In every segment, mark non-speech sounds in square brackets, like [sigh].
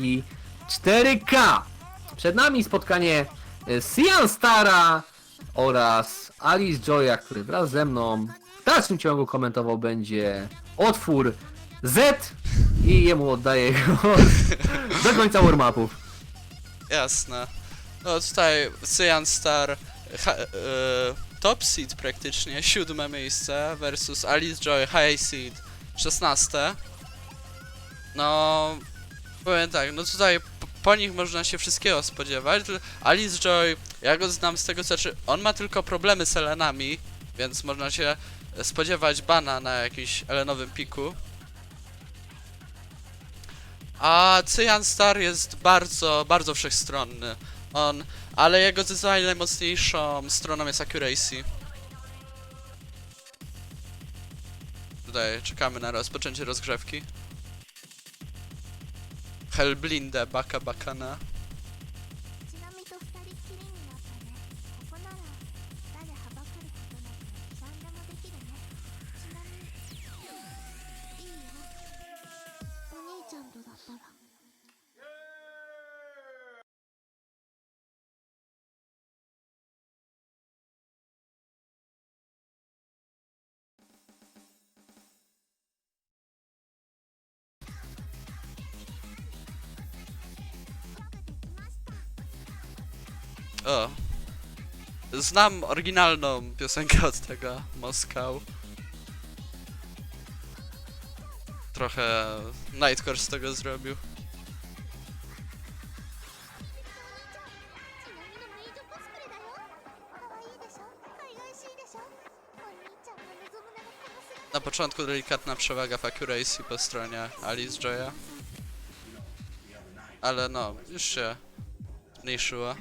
i 4K. Przed nami spotkanie e, Sian Stara oraz Alice Joya, który wraz ze mną w dalszym ciągu komentował będzie otwór Z i jemu oddaję go [laughs] do końca warm-upów. Jasne. No tutaj Cyan Star ha, e, top seed praktycznie, siódme miejsce versus Alice Joy high seed, szesnaste. No, powiem tak, no tutaj po, po nich można się wszystkiego spodziewać. Alice Joy, ja go znam z tego co znaczy, on ma tylko problemy z Elenami, więc można się spodziewać bana na jakimś Elenowym piku. A Cyan Star jest bardzo, bardzo wszechstronny. On, ale jego zdecydowanie najmocniejszą stroną jest accuracy. Tutaj czekamy na rozpoczęcie rozgrzewki. Hellblinde, baka bakana. O. Znam oryginalną piosenkę od tego Moskał. Trochę Nightcore z tego zrobił. Na początku delikatna przewaga w accuracy po stronie Alice Joya. Ale no, już się mniejszyła.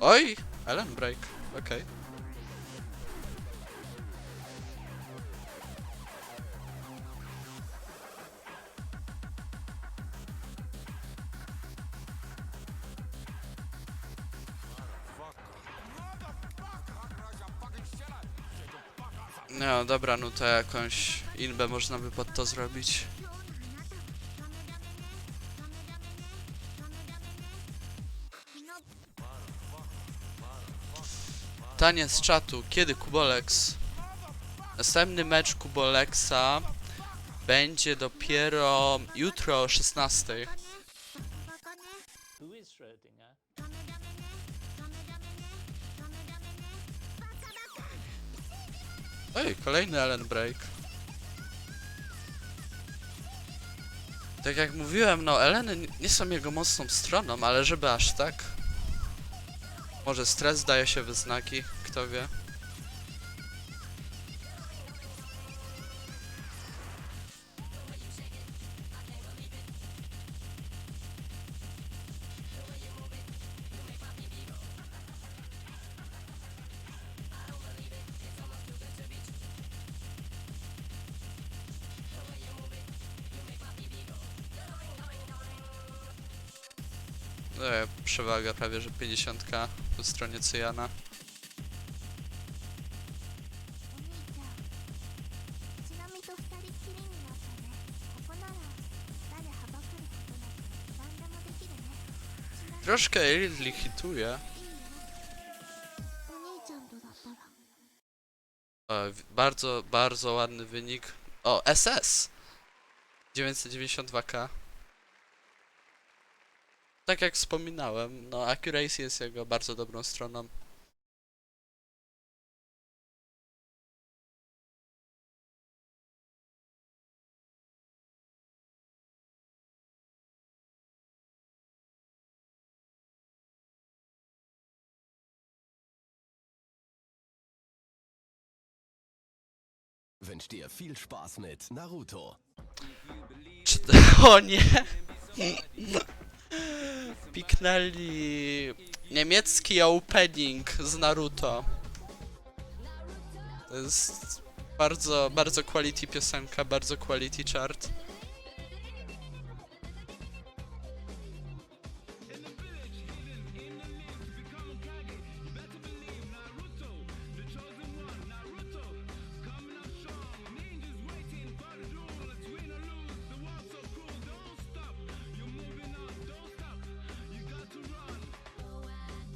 Oj! Ellen Break, okej. No dobra, no to jakąś inbę można by pod to zrobić. Pytanie z czatu, kiedy Kubolex? Następny mecz Kubolexa będzie dopiero jutro o 16. Who is Schrödinger? Oj, kolejny Allen Break. Tak jak mówiłem, no Eleny nie są jego mocną stroną, ale żeby aż tak. Może stres daje się we znaki, kto wie. E, przewaga prawie że 50 po stronie Cyjana. Troszkę Ridley hituje. Bardzo, bardzo ładny wynik. O, SS! 992k. Tak jak wspominałem, no accuracy jest jego bardzo dobrą stroną. Wünscht dir viel Spaß mit Naruto. [laughs] O nie! Piknęli niemiecki opening z Naruto. To jest bardzo, bardzo quality piosenka, bardzo quality chart.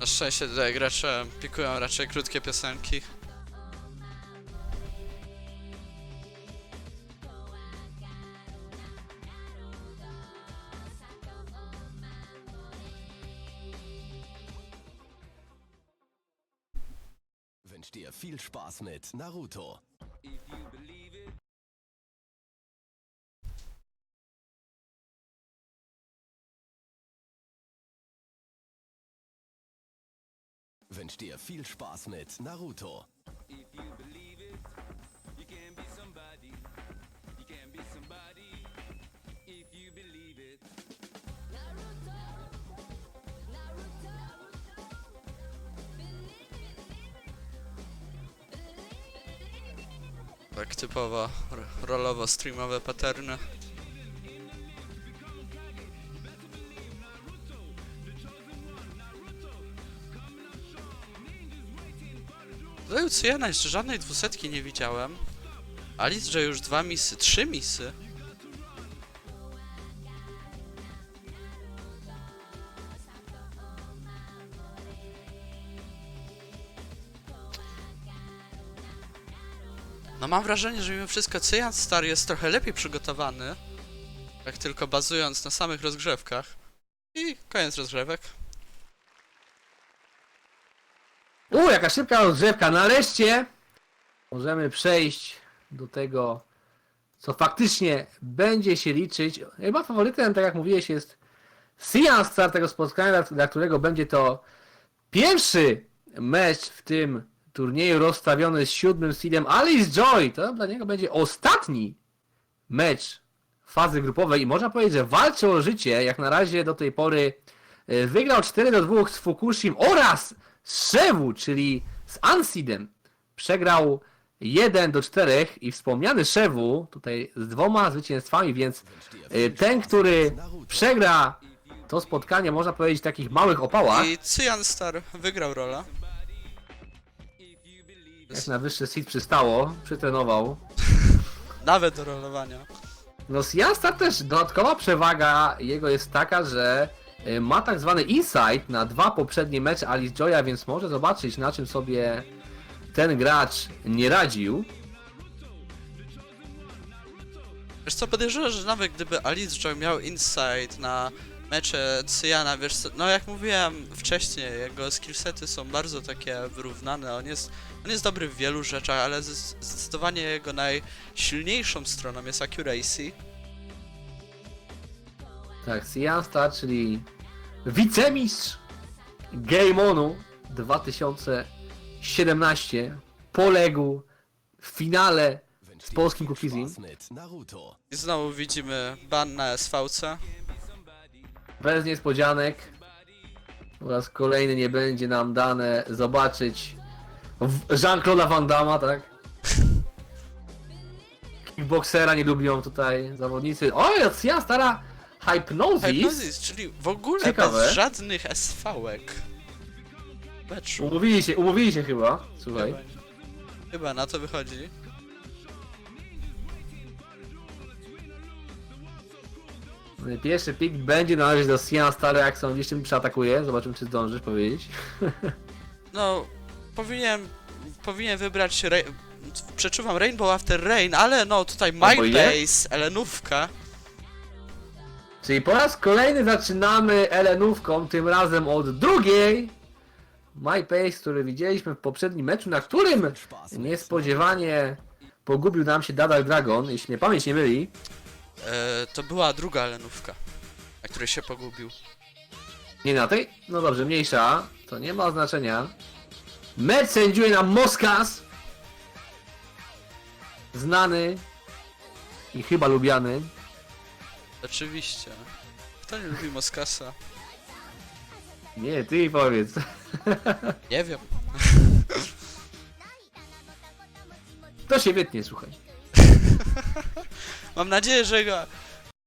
Na szczęście tutaj gracze pikują raczej krótkie piosenki. Wünscht dir viel Spaß mit Naruto. wünsche dir viel Spaß mit Naruto. If you believe it, you can be somebody. You can be somebody if you believe it. Naruto, Tak typowo rolowo-streamowe paterny. Patterny. Tutaj u Cyjana jeszcze żadnej dwusetki nie widziałem. Alice, że już dwa misy, trzy misy. No mam wrażenie, że mimo wszystko Cyjan Star jest trochę lepiej przygotowany. Jak tylko bazując na samych rozgrzewkach. I koniec rozgrzewek. U, jaka szybka rozgrzewka. Nareszcie możemy przejść do tego, co faktycznie będzie się liczyć. Chyba faworytem, tak jak mówiłeś, jest Sian Star tego spotkania, dla, którego będzie to pierwszy mecz w tym turnieju rozstawiony z siódmym seedem Alice Joy. To dla niego będzie ostatni mecz fazy grupowej i można powiedzieć, że walczy o życie. Jak na razie do tej pory e, wygrał 4 do 2 z Fukushim oraz z Shewu, czyli z Unseedem. Przegrał 1 do 4 i wspomniany Shewu tutaj z dwoma zwycięstwami, więc viel ten, który przegra to spotkanie, można powiedzieć w takich małych opałach, I Cyjan Star wygrał rolę. jak na wyższy seed przystało, przytrenował. [laughs] Nawet do rolowania. No Siasta też dodatkowa przewaga jego jest taka, że y, ma tak zwany insight na dwa poprzednie mecze Alice Joya, więc może zobaczyć na czym sobie ten gracz nie radził. Wiesz co, podejrzewam, że nawet gdyby Alice Joy miał insight na mecze Cyjana, wiesz co, no jak mówiłem wcześniej, jego skillsety są bardzo takie wyrównane, on jest, on jest dobry w wielu rzeczach, ale zdecydowanie jego najsilniejszą stroną jest accuracy. Tak, Siasta, czyli wicemistrz Game Onu 2017 poległ w finale z polskim Kukizim. I znowu widzimy ban na SVC. Bez niespodzianek. Po raz kolejny nie będzie nam dane zobaczyć w- Jean-Claude'a Van Damme, tak? [laughs] Kickboxera nie lubią tutaj zawodnicy. O, ja stara Hypnosis. Hypnosis, czyli w ogóle Ciekawe. bez żadnych SV-ek. Umówili się, umówili się chyba. Słuchaj. Chyba, chyba na to wychodzi. Pierwszy pick będzie należeć do Sian Stary, jak są gdzieś tym przeatakuje. Zobaczymy, czy zdążysz powiedzieć. [laughs] No, powinien, powinien wybrać, Ra- przeczuwam Rainbow After Rain, ale no tutaj Albo? MyBase, Elenówka. Czyli po raz kolejny zaczynamy Elenówką, tym razem od drugiej. My Pace, który widzieliśmy w poprzednim meczu, na którym niespodziewanie pogubił nam się Dadal Dragon, jeśli mnie pamięć nie myli. E, to była druga Elenówka, na której się pogubił. Nie na tej? No dobrze, mniejsza. To nie ma znaczenia. Mecz sędziuje nam Moskas. Znany i chyba lubiany. Oczywiście. Kto nie lubi Moskasa? Nie, ty mi powiedz. Nie wiem. To się wytnie, słuchaj. Mam nadzieję, że go,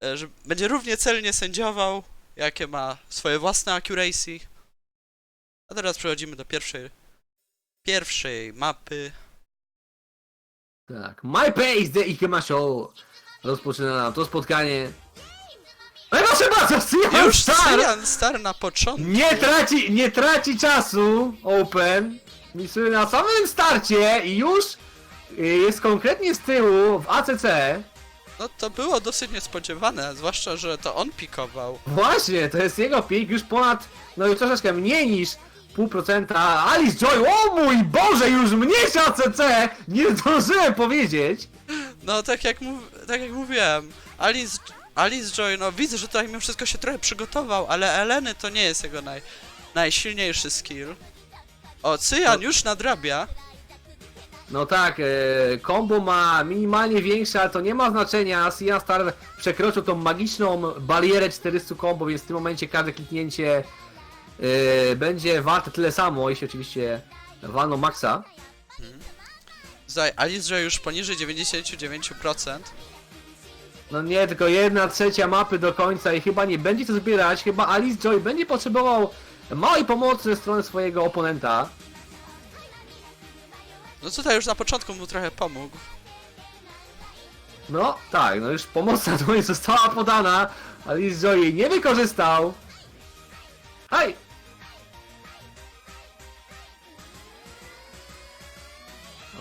e, że będzie równie celnie sędziował, jakie ma swoje własne accuracy. A teraz przechodzimy do pierwszej, pierwszej mapy. Tak, My Pace, The Ikema Show rozpoczyna nam to spotkanie. Eva Proszę bardzo, Cyan Już Star Star na początku. nie traci, nie traci czasu Open. Misuje na samym starcie i już y, jest konkretnie z tyłu w ACC. No to było dosyć niespodziewane, zwłaszcza, że to on pikował. Właśnie, to jest jego pik już ponad, no już troszeczkę mniej niż pół procenta. Alice Joy, o mój Boże, już mniejsze ACC! Nie zdążyłem powiedzieć. No tak jak, mów, tak jak mówiłem, Alice, Alice Joy, no widzę, że tutaj mimo wszystko się trochę przygotował, ale Eleny to nie jest jego naj, najsilniejszy skill. O, Cyan już nadrabia. No tak, e, combo ma minimalnie większe, ale to nie ma znaczenia. Cyan Star przekroczył tą magiczną barierę 400 combo, więc w tym momencie każde kliknięcie e, będzie warte tyle samo, jeśli oczywiście walną maksa. Tutaj Alice Joy już poniżej 99%. No nie, tylko jedna trzecia mapy do końca i chyba nie będzie to zbierać. Chyba Alice Joy będzie potrzebował małej pomocy ze strony swojego oponenta. No tutaj już na początku mu trochę pomógł. No tak, no już pomocna dłoń została podana. Alice Joy jej nie wykorzystał. Hej!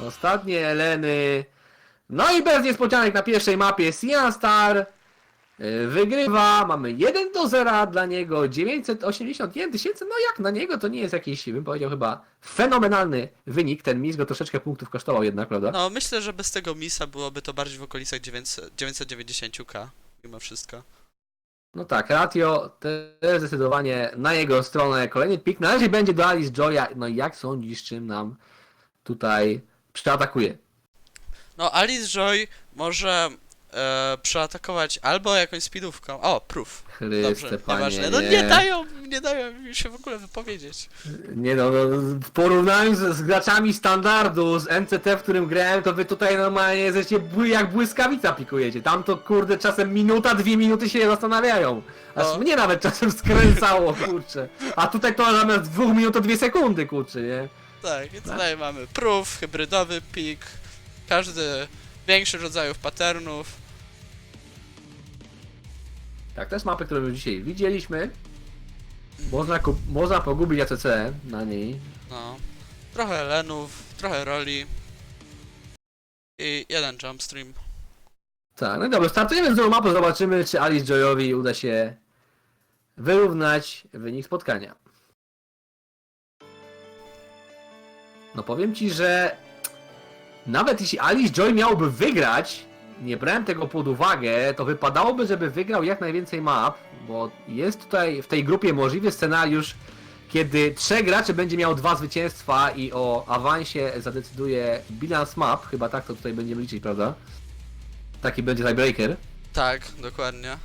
Ostatnie Eleny. No i bez niespodzianek na pierwszej mapie Cyan Star y, wygrywa. Mamy 1 do 0 dla niego, 981 tysięcy. No jak na niego to nie jest jakiś, bym powiedział chyba fenomenalny wynik. Ten mis go troszeczkę punktów kosztował jednak, prawda? No myślę, że bez tego misa byłoby to bardziej w okolicach 900, 990k. Mimo wszystko. No tak, ratio też zdecydowanie na jego stronę. Kolejny pik na razie będzie do Alice Joya. No jak sądzisz, czym nam tutaj przeatakuje? No Alice Joy może e, przeatakować albo jakąś speedówką. O, proof. Chryste, Dobrze, panie, nieważne. No nie dają, nie dają mi się w ogóle wypowiedzieć. Nie no, no, w porównaniu z, z graczami standardu, z NCT, w którym grałem, to wy tutaj normalnie jesteście bły, jak błyskawica pikujecie. Tam to kurde czasem minuta, dwie minuty się zastanawiają. Aż No. mnie nawet czasem skręcało, kurczę. A tutaj to zamiast dwóch minut to dwie sekundy, kurczę, nie? Tak, i tutaj mamy proof, hybrydowy pik, każdy większy rodzajów patternów. Tak, to jest mapy, którą już dzisiaj widzieliśmy. Można, kup- można pogubić ACC na niej. No. Trochę Elenów, trochę roli. I jeden jump stream. Tak, no i dobra, startujemy z nową mapą, zobaczymy czy Alice Joyowi uda się wyrównać wynik spotkania. No powiem ci, że nawet jeśli Alice Joy miałby wygrać, nie brałem tego pod uwagę, to wypadałoby, żeby wygrał jak najwięcej map, bo jest tutaj w tej grupie możliwy scenariusz, kiedy trzech graczy będzie miał dwa zwycięstwa i o awansie zadecyduje bilans map, chyba tak to tutaj będziemy liczyć, prawda? Taki będzie tiebreaker. Tak, dokładnie.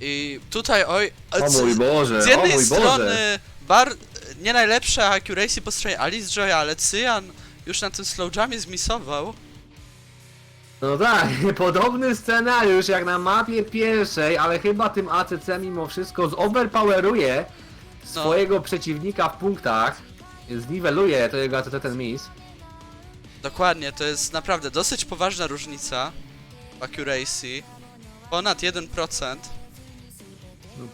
I tutaj, oj, O z, mój Boże, z o jednej mój strony Boże. bar, nie najlepsza accuracy po stronie Alice Joy, ale Cyan już na tym slow jamie zmisował. No tak, [laughs] podobny scenariusz jak na mapie pierwszej, ale chyba tym ACC mimo wszystko zoverpoweruje No. swojego przeciwnika w punktach. Zniweluje to jego ACC ten miss. Dokładnie, to jest naprawdę dosyć poważna różnica w accuracy. Ponad 1%.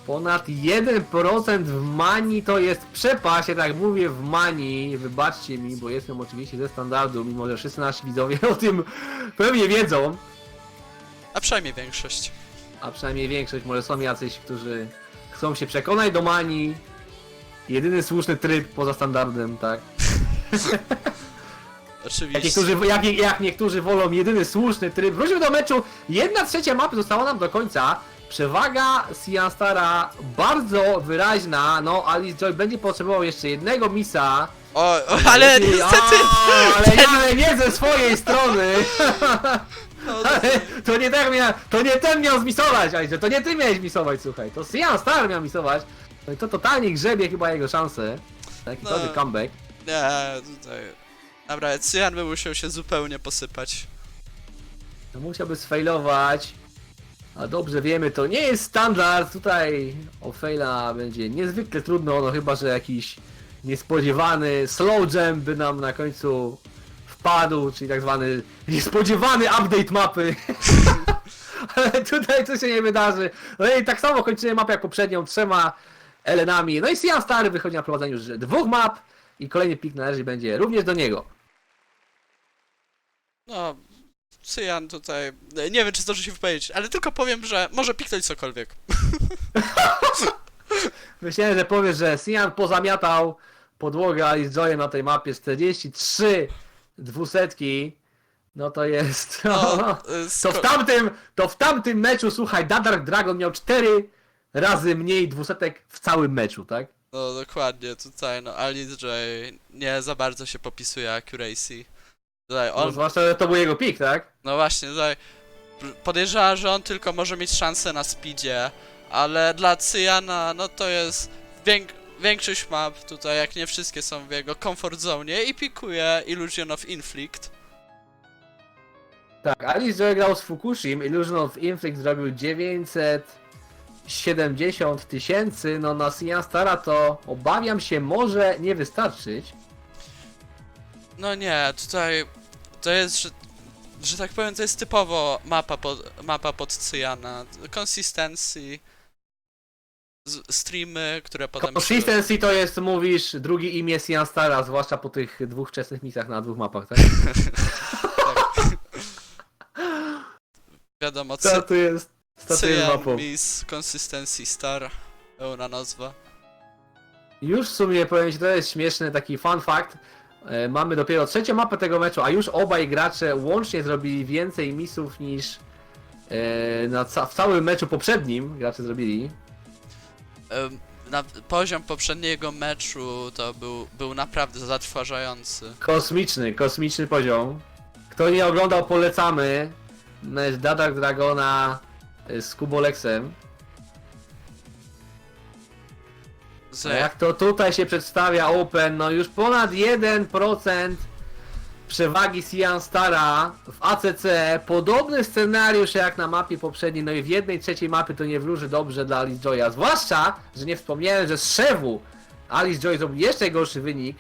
Ponad 1% w mani to jest przepaść, ja tak mówię w mani, wybaczcie mi, bo jestem oczywiście ze standardu, mimo że wszyscy nasi widzowie [laughs] o tym pewnie wiedzą, A przynajmniej większość. a przynajmniej większość, może są jacyś, którzy chcą się przekonać do mani. Jedyny słuszny tryb poza standardem, tak? [laughs] Jak Oczywiście. niektórzy, jak, jak niektórzy wolą jedyny słuszny tryb. Wróćmy do meczu. Jedna trzecia mapy została nam do końca. Przewaga Cyan Stara bardzo wyraźna. No, Alice Joy będzie potrzebował jeszcze jednego misa. O, o ale Jeśli- niestety... A, ale, ja, ale nie ze swojej strony. No, Ale to nie tak miał, to nie ten miał zmisować, Alice. To nie ty miałeś misować, słuchaj. To Cyan Star miał misować. No i to totalnie grzebie chyba jego szanse. Taki No. no. comeback. nie, tutaj... Dobra, Cyan by musiał się zupełnie posypać. No musiałby sfailować. A dobrze wiemy, to nie jest standard. Tutaj o faila będzie niezwykle trudno, no chyba, że jakiś niespodziewany slow jam by nam na końcu wpadł, czyli tak zwany niespodziewany update mapy. [laughs] ale tutaj to się nie wydarzy. No i tak samo kończymy mapę jak poprzednią, trzema Elenami. No i Sian Stary wychodzi na prowadzeniu już dwóch map i kolejny pik należy będzie również do niego. No, Cyjan tutaj, nie wiem czy zdąży się wypowiedzieć, ale tylko powiem, że może piknąć cokolwiek. [laughs] Myślałem, że powiesz, że Sian pozamiatał podłogę Alice Joyem na tej mapie 43 dwusetki. No to jest. [laughs] No, y, To w tamtym, to w tamtym meczu, słuchaj, Dark Dragon miał 4 razy mniej dwusetek w całym meczu, tak? no dokładnie, tutaj no Alice J nie za bardzo się popisuje accuracy. Tutaj No, on, zwłaszcza, że to był jego pik, tak? no właśnie, tutaj podejrzewam, że on tylko może mieć szansę na speedzie, ale dla Cyjana, no to jest więk większość map tutaj, jak nie wszystkie są w jego comfort zone i pikuje Illusion of Inflict. Tak, Alice Joy grał z Fukushim, Illusion of Inflict zrobił 970 tysięcy, no na Sian Stara to obawiam się może nie wystarczyć. No nie, tutaj to jest, że, że tak powiem, to jest typowo mapa pod, mapa pod Cyjana. Consistency, z, streamy, które potem... się- Consistency to jest, mówisz, drugie imię Sian Stara, zwłaszcza po tych dwóch wczesnych misjach na dwóch mapach, tak? [laughs] Wiadomo, Co cy, to jest? Co jest Cyjan mapą? Miss Consistency Star, pełna nazwa. Już w sumie powiem ci, to jest śmieszny taki fun fact. E, Mamy dopiero trzecią mapę tego meczu, a już obaj gracze łącznie zrobili więcej misów niż e, na ca w całym meczu poprzednim gracze zrobili. Na, poziom poprzedniego meczu to był, był naprawdę zatrważający. Kosmiczny, kosmiczny poziom. Kto nie oglądał, polecamy. Mecz Dadak Dragona e, z Kubolexem. Jak to tutaj się przedstawia Open, no już ponad 1% przewagi Sian Stara w ACC. Podobny scenariusz jak na mapie poprzedniej, no i w jednej trzeciej mapy to nie wróży dobrze dla Alice Joya. Zwłaszcza, że nie wspomniałem, że z Szewu Alice Joy zrobił jeszcze gorszy wynik.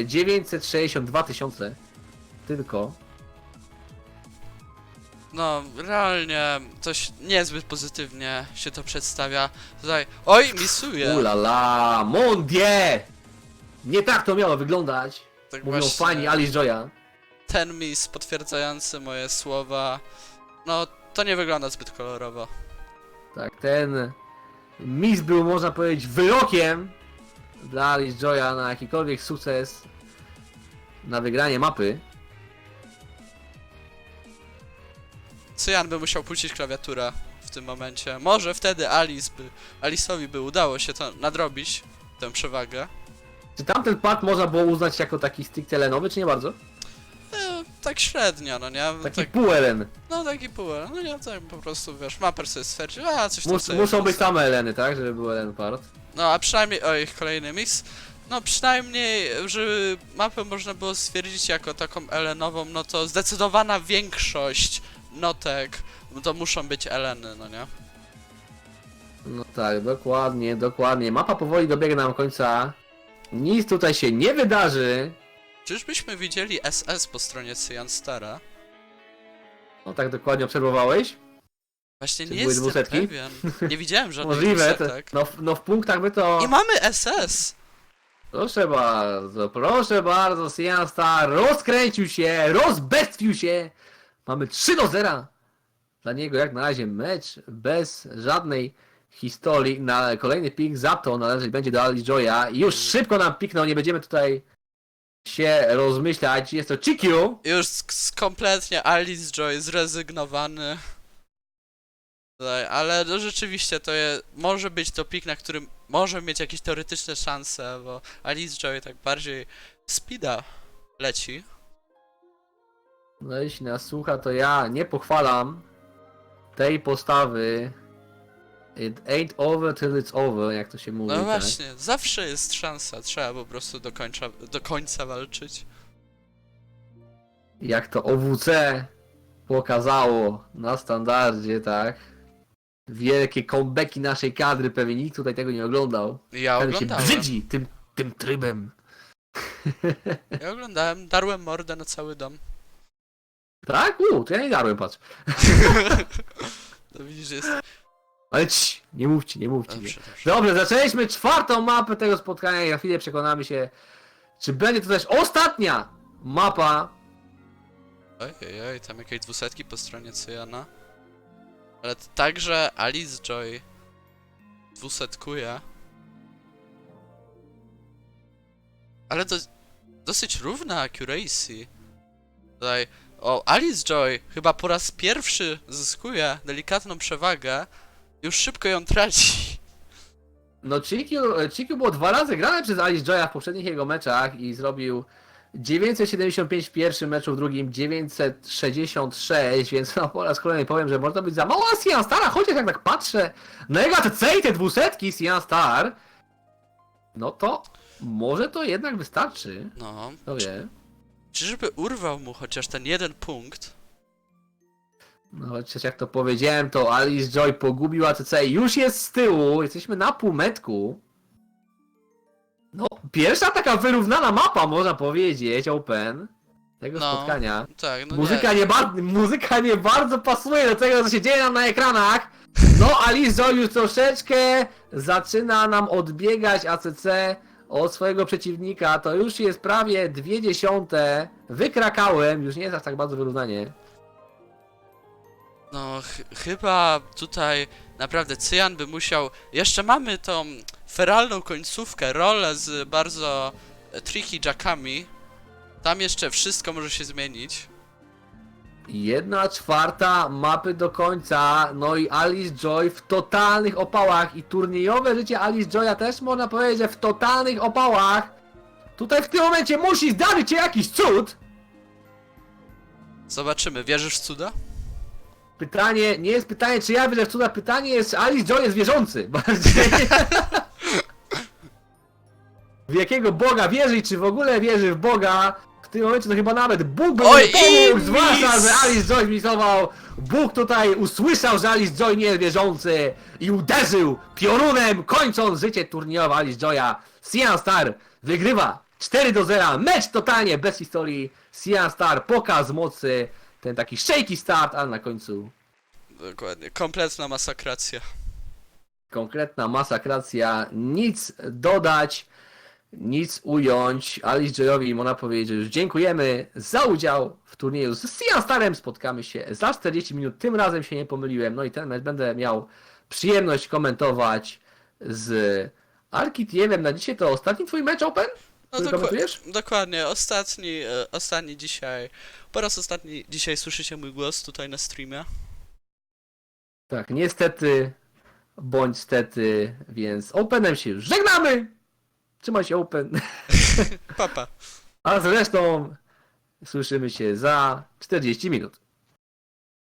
e, 962 tysiące. Tylko. No, realnie coś niezbyt pozytywnie się to przedstawia. Tutaj, oj, misuje! Ulala, mon dieu! Nie tak to miało wyglądać. Tak Mówią właśnie. fani Alice Joya. ten mis potwierdzający moje słowa, no to nie wygląda zbyt kolorowo. Tak, ten mis był, można powiedzieć, wyrokiem dla Alice Joya na jakikolwiek sukces na wygranie mapy. Cyjan by musiał puścić klawiaturę w tym momencie. Może wtedy Alice by, Alice'owi by udało się to nadrobić, tę przewagę. Czy tamten pad można było uznać jako taki stricte lenowy, czy nie bardzo? E, tak średnio, no nie? Taki Tak, pół elen. no taki pół, no nie, tak po prostu, wiesz, maper sobie stwierdził, a coś tam Mus, sobie muszą być wrzucę. same eleny, tak? Żeby był elen part. No a przynajmniej, oj, kolejny mix. No przynajmniej, żeby mapę można było stwierdzić jako taką elenową, no to zdecydowana większość notek no to muszą być eleny, no nie? No tak, dokładnie, dokładnie. Mapa powoli dobiega nam końca. Nic tutaj się nie wydarzy. Czyżbyśmy widzieli SS po stronie Cyan Stara? No tak dokładnie obserwowałeś? Właśnie Czy nie były jestem dwusetki? pewien. Nie widziałem [laughs] żadnych Możliwe. Te, dwusetek. no, w- no w punktach by to... I mamy SS! Proszę bardzo, proszę bardzo, Sian Star rozkręcił się, rozbestwił się. Mamy 3 do 0. Dla niego jak na razie mecz bez żadnej historii. Na kolejny pik za to należeć będzie do Ali Joya. Już szybko nam piknął, nie będziemy tutaj się rozmyślać. Jest to GQ. Już kompletnie Alice Joy zrezygnowany. Ale no rzeczywiście to je, może być to pik, na którym może mieć jakieś teoretyczne szanse, bo Alice Joy tak bardziej speeda leci. No jeśli nas słucha, to ja nie pochwalam tej postawy. It ain't over till it's over, jak to się mówi. No tak? właśnie, zawsze jest szansa, trzeba po prostu do końca, do końca walczyć. jak to OWC pokazało na standardzie, tak? Wielkie comebacki naszej kadry, pewnie nikt tutaj tego nie oglądał. Ja Ten się oglądałem, brzydzi tym, tym trybem. ja oglądałem, darłem mordę na cały dom. Tak? U, to ja nie darłem, patrz. [laughs] to widzisz, że jest... Ale cii, nie mówcie, nie mówcie. Dobrze, dobrze. Dobrze, zaczęliśmy czwartą mapę tego spotkania i za chwilę przekonamy się, czy będzie to też ostatnia mapa. Oj, oj, oj, tam jakieś dwusetki po stronie Cyjana. Ale t- także Alice Joy dwusetkuje. Ale to dosyć równa accuracy. Tutaj, o, Alice Joy chyba po raz pierwszy zyskuje delikatną przewagę. Już szybko ją traci. No Chiku było dwa razy grane przez Alice Joya w poprzednich jego meczach i zrobił 975 w pierwszym meczu, w drugim 966, więc no po raz kolejny powiem, że można być za mało a Sian Stara, chociaż jak tak patrzę na jego ATC i te dwusetki Sian Star, no to może to jednak wystarczy, No, kto wie. Czyżby urwał mu chociaż ten jeden punkt? No chociaż jak to powiedziałem, to Alice Joy pogubił ATC i już jest z tyłu, jesteśmy na półmetku. No, pierwsza taka wyrównana mapa, można powiedzieć, Open, tego No, spotkania. Tak, no muzyka, nie. muzyka nie bardzo pasuje do tego, co się dzieje nam na ekranach. No, Alice Joy już troszeczkę zaczyna nam odbiegać ACC od swojego przeciwnika. To już jest prawie dwie dziesiąte. Wykrakałem, już nie jest aż tak bardzo wyrównanie. No, ch chyba tutaj naprawdę Cyjan by musiał. Jeszcze mamy tą feralną końcówkę, rolę z bardzo e, tricky jackami. Tam jeszcze wszystko może się zmienić. Jedna czwarta mapy do końca, no i Alice Joy w totalnych opałach i turniejowe życie Alice Joya też można powiedzieć, że w totalnych opałach. Tutaj w tym momencie musi zdarzyć się jakiś cud. Zobaczymy, wierzysz w cuda? Pytanie, nie jest pytanie czy ja wierzę w cuda, pytanie jest czy Alice Joy jest wierzący. Bardziej. [laughs] w jakiego Boga wierzy i czy w ogóle wierzy w Boga. Tym momencie to chyba nawet Bóg by Oj, pomógł, i zwłaszcza, mis! że Alice Joy misował. Bóg tutaj usłyszał, że Alice Joy nie jest wierzący i uderzył piorunem, kończąc życie turniejowe Alice Joya. Sian Star wygrywa 4 do 0, mecz totalnie bez historii. Sian Star pokaz mocy, ten taki shaky start, ale na końcu Dokładnie, kompletna masakracja. konkretna masakracja, nic dodać, nic ująć. Alice Joyowi można powiedzieć, że już dziękujemy za udział w turnieju z Sian Starem. Spotkamy się za 40 minut. Tym razem się nie pomyliłem. No i ten mecz będę miał przyjemność komentować z Arkitiewem. Na dzisiaj to ostatni twój mecz Open? No doku- komentujesz? dokładnie, ostatni, e, ostatni dzisiaj. Po raz ostatni dzisiaj słyszycie mój głos tutaj na streamie. Tak, niestety, bądź stety, więc Openem się już żegnamy! Trzymaj się Open. Papa. [laughs] A zresztą słyszymy się za 40 minut.